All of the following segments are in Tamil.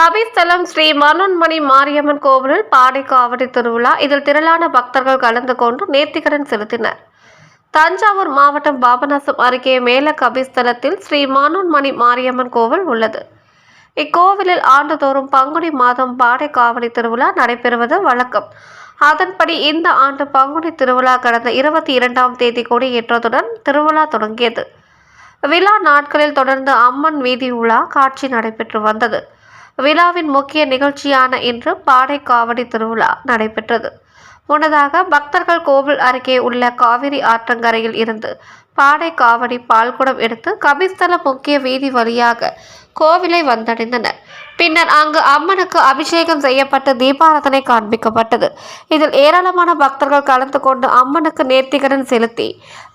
கபிஸ்தலம் ஸ்ரீ மனோன்மணி மாரியம்மன் கோவிலில் பாடை காவடி திருவிழா. இதில் திரளான பக்தர்கள் கலந்து கொண்டு நேர்த்திக்கடன் செலுத்தினர். தஞ்சாவூர் மாவட்டம் பாபநாசம் அருகே மேல கபிஸ்தலத்தில் ஸ்ரீ மனோன்மணி மாரியம்மன் கோவில் உள்ளது. இக்கோவிலில் ஆண்டுதோறும் பங்குனி மாதம் பாடை காவடி திருவிழா நடைபெறுவது வழக்கம். அதன்படி இந்த ஆண்டு பங்குனி திருவிழா கடந்த இருபத்தி இரண்டாம் தேதி கொடியேற்றத்துடன் திருவிழா தொடங்கியது. விழா நாட்களில் தொடர்ந்து அம்மன் வீதி உலா காட்சி நடைபெற்று வந்தது. விழாவின் முக்கிய நிகழ்ச்சியான இன்று பாடை காவடி திருவிழா நடைபெற்றது. முன்னதாக பக்தர்கள் கோவில் அருகே உள்ள காவிரி ஆற்றங்கரையில் இருந்து பாடை காவடி பால்குடம் எடுத்து கபிஸ்தல முக்கிய வீதி வழியாக கோவிலை வந்தடைந்தனர். பின்னர் அங்கு அம்மனுக்கு அபிஷேகம் செய்யப்பட்டு தீபாராதனை காண்பிக்கப்பட்டது. இதில் ஏராளமான பக்தர்கள் கலந்து கொண்டு அம்மனுக்கு நேர்த்திகடன் செலுத்தி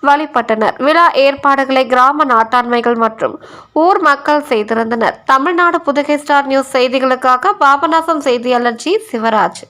வழிபட்டனர். விழா ஏற்பாடுகளை கிராம நாட்டாண்மைகள் மற்றும் ஊர் மக்கள் செய்திருந்தனர். தமிழ்நாடு புதுகை ஸ்டார் நியூஸ் செய்திகளுக்காக பாபநாசம் செய்தியாளர் ஜி சிவராஜ்.